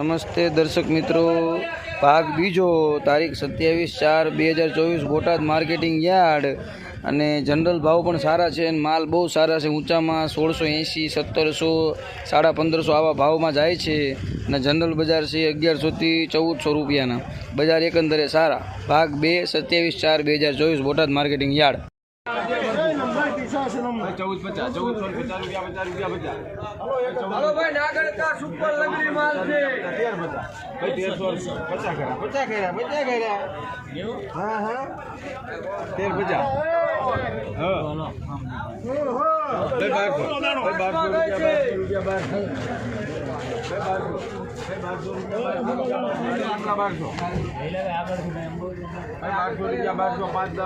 નમસ્તે દર્શક મિત્રો. ભાગ બીજો, તારીખ સત્યાવીસ ચાર બે હજાર ચોવીસ બોટાદ માર્કેટિંગ યાર્ડ. અને જનરલ ભાવ પણ સારા છે અને માલ બહુ સારા છે. ઊંચામાં સોળસો એંસી સત્તરસો, સાડા પંદરસો આવા ભાવમાં જાય છે. અને જનરલ બજાર છે અગિયારસોથી ચૌદસો રૂપિયાના. બજાર એકંદરે સારા. ભાગ બે, સત્યાવીસ ચાર બે હજાર ચોવીસ બોટાદ માર્કેટિંગ યાર્ડ. ચૌદ પચાસ ચૌદ સો પચાસ રૂપિયા પચાસ રૂપિયા પચાસ. તેર પચાસ. ભાઈ તેરસો પચાસ કર્યા પચાસ કર્યા પચાસ કર્યા. હા હા. તેર પચાસ. હા. ભાઈ રૂપિયા બારસો. રૂપિયા બારસો. તેરસો પાંચ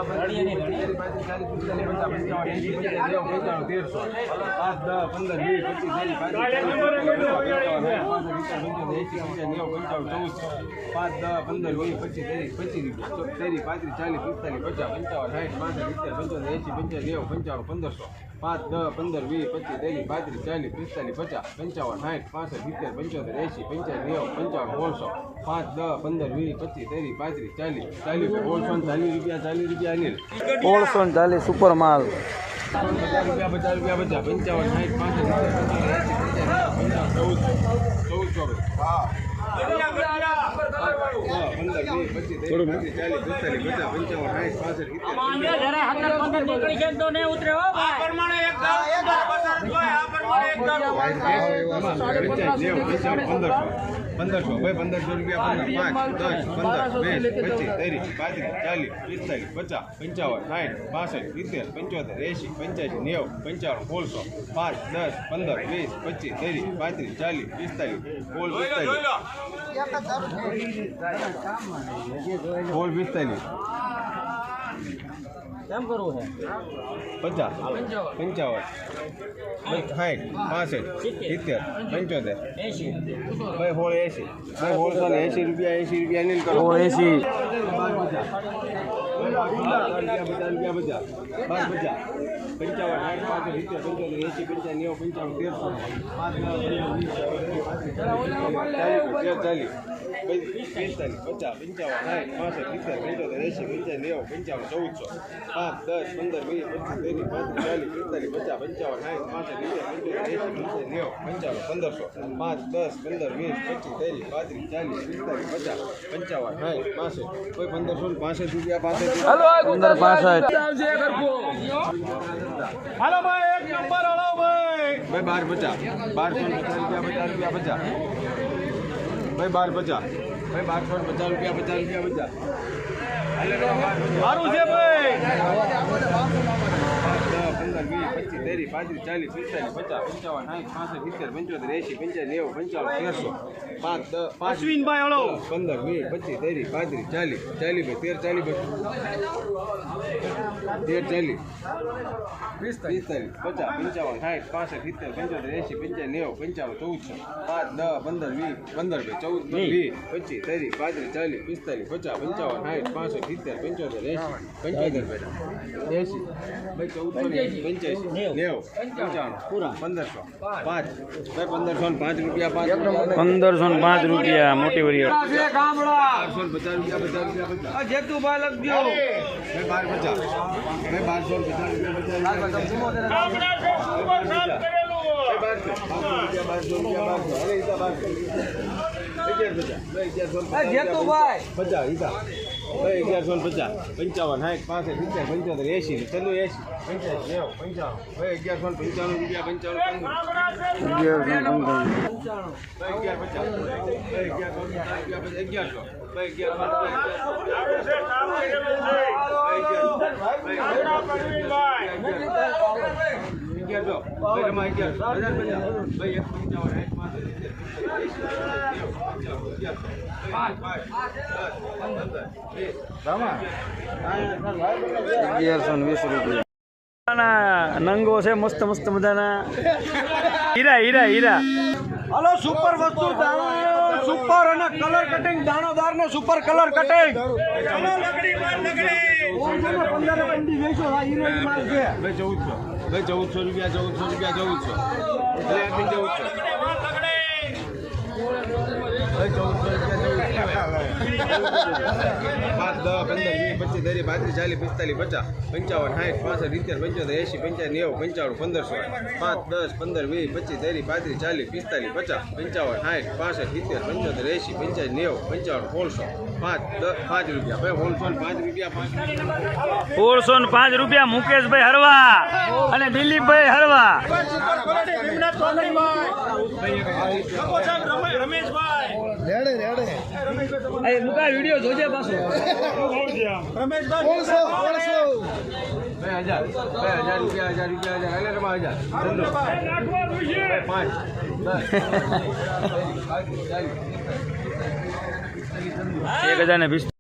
દસ પંદર, વીસ પચીસ વીસ પચીસ ત્રીસ ત્રીસ પાંત્રીસ, ચાલીસ પિસ્તાલીસ પચાસ પંચાવન, સાઠ પાંસઠ સિત્તેર પંચોતેર એસી પંચાવન નેવું પંચાવન પંદરસો પાંચ દસ પંદર વીસ પચીસ તેરી પાંત્રીસ ચાલીસ પિસ્તાલીસ પચાસ પંચાવન, સાઠ, પાંસઠ, સિત્તેર પંચોતેર એસી નેવું પંચાવન સોળસો પાંચ દસ પંદર વીસ પચીસ ત્રીસ પાંત્રીસ ચાલીસ ચાલીસ સોળસો ને ચાલીસ રૂપિયા ચાલીસ રૂપિયા અનિલ. સોળસો ને ચાલીસ સુપર માલ પચાસ રૂપિયા પચાસ રૂપિયા પચાસ પંચાવન સાઠ પાંચ પંચાવન ચૌદસો ચૌદસો હા પંદર વીસ પચીસ ત્રીસ પાંત્રીસ ચાલીસ પિસ્તાલીસ પચાસ પંચાવન સાઠ પાંસઠ સિત્તેર પંદરસો ભાઈ પંદરસો. રૂપિયા પાંચ દસ પંદર વીસ પચીસ ત્રીસ પાંત્રીસ ચાલીસ પિસ્તાલીસ પચાસ પંચાવન સાઠ પાસઠ સિત્તેર પંચોતેર એંશી પંચ્યાસી નેવું પંચાવન સોળસો. પાંચ દસ પંદર વીસ પચીસ ત્રીસ પાંત્રીસ ચાલીસ પિસ્તાલીસ. સોળ પિસ્તાલીસ. સોળ પિસ્તાલીસ. કેમ કરવું છે? પચાસ. પંચાવન. સાઠ પાસઠ સિત્તેર પંચોતેર ભાઈ હોળ એસી ભાઈ હોળ તો એંસી રૂપિયા એંસી રૂપિયા નહીં કરો સોળ એંસી પંચાવન સાઠ પાસઠ સિત્તેર પંચોતેર એંસી પંચાવન નેવું પંચાવન તેરસો પાંચ ચાલીસ પિસ્તાલીસ પચાસ પંચાવન સાઠ પાસઠ સિત્તેર પંચોતેર એંસી પંચાવન નેવું પંચાવન ચૌદસો પાંચ દસ પંદર વીસ પચીસ ત્રીસ પાંત્રીસ ચાલીસ પિસ્તાલીસ પચાસ પંચાવન સાઠ પાસઠ સિત્તેર પંચોતેર એંસી પંચાવન નેવું પંચાવન પંદરસો પાંચ દસ પંદર વીસ પચીસ ત્રીસ પાંત્રીસ ચાલીસ પિસ્તાલીસ પચાસ પંચાવન સાઠ. પાસઠ કોઈ પંદરસો ને પાસઠ રૂપિયા પાસઠ પંદર પાસઠ હાલો ભાઈ એક નંબર હાલો ભાઈ. ભાઈ બાર પચાસ. બારસો પચાસ રૂપિયા પચાસ રૂપિયા પચાસ. ભાઈ બાર પચાસ. ભાઈ બારસો પચાસ રૂપિયા પચાસ રૂપિયા પચાસ. સારું છે ભાઈ. ત્રીસ પાંત્રીસ ચાલીસ પિસ્તાલીસ પચાસ પંચાવન સાઠ પાસઠ સિત્તેર પંચોતેર એસી પંચાવન નેવું પંચાવન તેરસો પાંચ દસ પાંચ પંદર વીસ પચીસ તેરી પાંત્રીસ ચાલીસ ચાલીસ ભાઈ તેર ચાલીસ ભાઈ તેર ચાલીસ પિસ્તાલીસ પચાસ પંચાવન સાઠ પાસઠ સિત્તેર પંચોતેર એસી પંચાવન નેવું પંચાવન ચૌદસો પાંચ દસ પંદર વીસ પંદર ભાઈ ચૌદ વીસ. પચીસ તેરી પાંત્રીસ ચાલીસ પિસ્તાલીસ પચાસ પંચાવન સાઠ પાસઠ સિત્તેર પંચોતેર એસી પંચોતેર એંસી ભાઈ ચૌદસો પંચ્યાસી નેવું. પંચાણું. પૂરા પંદરસો. પાંચ. પંદરસો ને પાંચ રૂપિયા પાંચ પંદરસો ને પાંચ રૂપિયા મોટી વરિયાળ. બારસો ને પચાસ રૂપિયા પચાસ રૂપિયા જેતુભાઈ લખજો ભાઈ બાર પચાસ. બારસો ને પચાસ રૂપિયા પચાસ પંચાવન સાઠ પાસઠ સિત્તેર પંચોતેર એસી ચલો એસી પંચાસી નેવું પંચાવન. ભાઈ અગિયારસો પંચાણું રૂપિયા પંચાણું અગિયારસો અગિયાર પચાસ ભાઈ અગિયારસો અગિયારસો અગિયારસો અગિયારસો ભાઈ રમા અગિયારસો હજાર પચાસ ભાઈ એક પંચાવન સાઠ પાંચ પાંચ અગિયારસો ને વીસ રૂપિયા. નંગો છે મસ્ત મસ્ત મજાના હીરા હીરા હીરા હલો સુપર વસ્તુ દાણો સુપર અને કલર કટિંગ દાણોદાર ને સુપર કલર કટિંગ ભાઈ ચૌદસો ભાઈ ચૌદસો રૂપિયા ચૌદસો રૂપિયા ચૌદસો ચૌદસો ચૌદસો પાંચ દસ પંદર, વીસ, પચીસ, ત્રીસ, પાંત્રીસ, ચાલીસ, પિસ્તાલીસ, પચાસ, પંચાવન, સાઠ, પાસઠ, સિત્તેર, પંચોતેર એંસી પંચાવન નેવું, પંચાણું, પંદરસો. પાંચ, દસ, પંદર, વીસ, પચીસ, ત્રીસ, પાંત્રીસ, ચાલીસ, પિસ્તાલીસ, પચાસ, પંચાવન, સાઠ, પાસઠ, સિત્તેર, પંચોતેર એંસી પંચાવન નેવું, પંચાવન, સોળસો. પાંચ પાંચ રૂપિયા. ભાઈ સોળસો ને પાંચ રૂપિયા, પાંચ સોળસો પાંચ રૂપિયા, મુકેશભાઈ હરવા અને દિલીપભાઈ હરવા. એ મુકા વીડિયો જોજે પાછો. બે હજાર બે હજાર રૂપિયા હજાર રૂપિયા હજાર. એટલે તમારે હજાર. પાંચ. દસ એક હજાર ને વીસ.